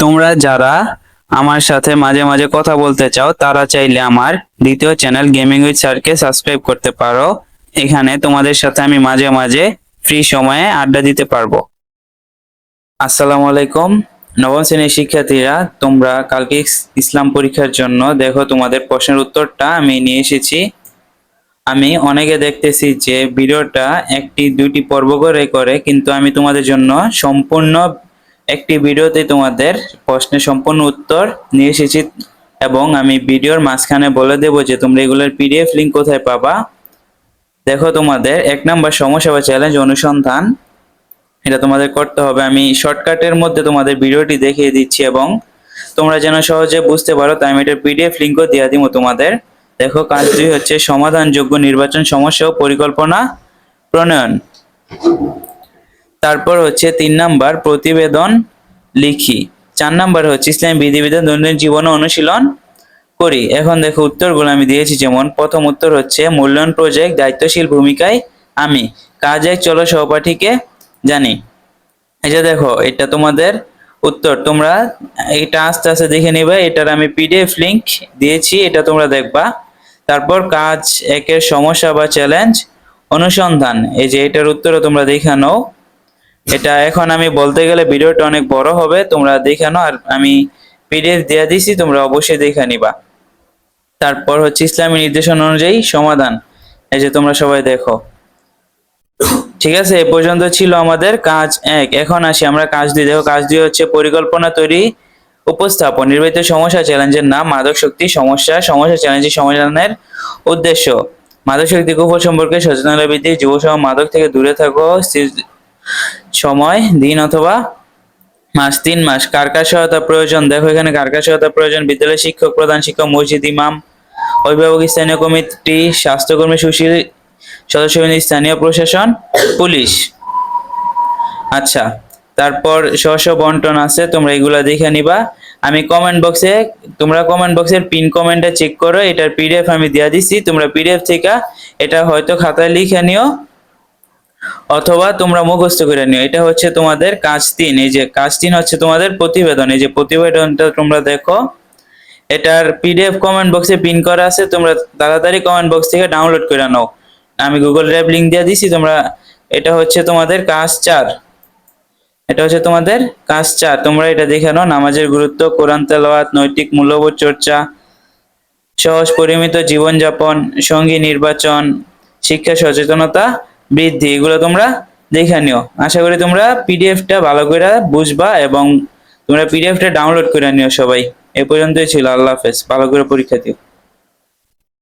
তোমরা যারা আমার সাথে মাঝে মাঝে কথা বলতে চাও, তারা চাইলে আমার দ্বিতীয় চ্যানেল গেমিং উইথ স্যারকে সাবস্ক্রাইব করতে পারো। এখানে তোমাদের সাথে আমি মাঝে মাঝে ফ্রি সময়ে আড্ডা দিতে পারব। আসসালামু আলাইকুম। নবম শ্রেণির শিক্ষার্থীরা, তোমরা কালকে ইসলাম পরীক্ষার জন্য দেখো তোমাদের প্রশ্নের উত্তরটা আমি নিয়ে এসেছি। আমি অনেকে দেখতেছি যে ভিডিওটা একটি দুইটি পর্ব করে করে, কিন্তু আমি তোমাদের জন্য সম্পূর্ণ একটি ভিডিওতে তোমাদের প্রশ্নের সম্পূর্ণ উত্তর নিয়ে এসেছি এবং আমি ভিডিওর মাঝখানে বলে দেব যে তোমরা এগুলোর পিডিএফ লিঙ্ক কোথায় পাবা। দেখো তোমাদের, এক নাম্বার সমস্যা বা চ্যালেঞ্জ অনুসন্ধান। এটা তোমাদের করতে হবে। আমি শর্টকাটের মধ্যে তোমাদের ভিডিওটি দেখিয়ে দিচ্ছি এবং তোমরা যেন সহজে বুঝতে পারো, তাই আমি এটার পিডিএফ লিঙ্কও দিয়ে দিব তোমাদের। দেখো কাজ দুই হচ্ছে সমাধানযোগ্য নির্বাচন সমস্যা ও পরিকল্পনা প্রণয়ন। তারপর হচ্ছে তিন নাম্বার প্রতিবেদন লিখি। চার নাম্বার হচ্ছে ইসলামী বিধিবিধান দৈনন্দিন জীবনে অনুশীলন করি। এখন দেখো উত্তরগুলো আমি দিয়েছি, যেমন প্রথম উত্তর হচ্ছে, মূল্যায়ন প্রজেক্ট দায়িত্বশীল ভূমিকায় আমি। কাজ এক চলো সহপাঠীকে জানি। এই যে দেখো, এটা তোমাদের উত্তর। তোমরা এটা আস্তে আস্তে দেখে নিবে, এটার আমি পিডিএফ লিঙ্ক দিয়েছি, এটা তোমরা দেখবা। তারপর কাজ একের সমস্যা বা চ্যালেঞ্জ অনুসন্ধান। এই যে এটার উত্তরও তোমরা দেখে নাও। এটা এখন আমি বলতে গেলে ভিডিওটা অনেক বড় হবে, তোমরা দেখে নাও, আর আমি পিডিএফ দিয়ে দিছি, তোমরা অবশ্যই দেখে নিবা। তারপর হচ্ছে ইসলামী নির্দেশনা অনুযায়ী সমাধান। এই যে তোমরা সবাই দেখো। ঠিক আছে, এ পর্যন্ত ছিল আমাদের কাজ এক। এখন আসি আমরা কাজ দুই। দেখো, কাজ দুই হচ্ছে পরিকল্পনা তৈরি, উপস্থাপন নির্বাচিত সমস্যা, চ্যালেঞ্জের নাম, মাদক শক্তি, সমস্যা সমস্যা চ্যালেঞ্জের সমাধানের উদ্দেশ্য। মাদক শক্তি কুফল সম্পর্কে সচেতনতা বৃদ্ধি যুব মাদক থেকে দূরে থাকো সময়, দিন অথবা মাস, তিন মাস। কার কার সহায়তা প্রয়োজন? দেখো এখানে কার কার সহায়তা প্রয়োজন? বিদ্যালয় শিক্ষক, প্রধান শিক্ষক, মসজিদ ইমাম, অভিভাবক, স্থানীয় কমিটি, স্বাস্থ্যকর্মী, সুশীল সদস্য স্থানীয় প্রশাসন, পুলিশ। আচ্ছা তারপর স্ব স্ব বন্টন আছে, তোমরা এগুলা দেখে নিবা। আমি কমেন্ট বক্সে তোমরা কমেন্ট বক্সের পিন কমেন্টে চেক করো, এটার পিডিএফ আমি দিয়া দিছি। তোমরা পিডিএফ থেকে এটা হয়তো খাতায় লিখে নিও। অথবা তোমরা মুখস্থ করে নিও। এটা হচ্ছে তোমাদের কাজ তিন। এই যে কাজ তিন হচ্ছে তোমাদের প্রতিবেদন। এই যে প্রতিবেদনটা তোমরা দেখো, এটার পিডিএফ কমেন্ট বক্সে পিন করা আছে। তোমরা তাড়াতাড়ি কমেন্ট বক্স থেকে ডাউনলোড করে নাও। আমি গুগল ড্রাইভ লিংক দিয়ে দিছি, তোমরা, এটা হচ্ছে তোমাদের কাজ চার। এটা হচ্ছে তোমাদের কাজ চার। তোমরা এটা দেখে নাও। নামাজের গুরুত্ব, কোরআন তেলাওয়াত, নৈতিক মূল্যবোধ চর্চা, সহজ পরিমিত জীবনযাপন, সঙ্গী নির্বাচন, শিক্ষা সচেতনতা বৃদ্ধি, এগুলো তোমরা দেখে নিও। আশা করি তোমরা পিডিএফটা ভালো করে বুঝবা এবং তোমরা পিডিএফটা ডাউনলোড করে নিও সবাই। এ পর্যন্তই ছিল। আল্লাহ হাফেজ। ভালো করে পরীক্ষা দিও।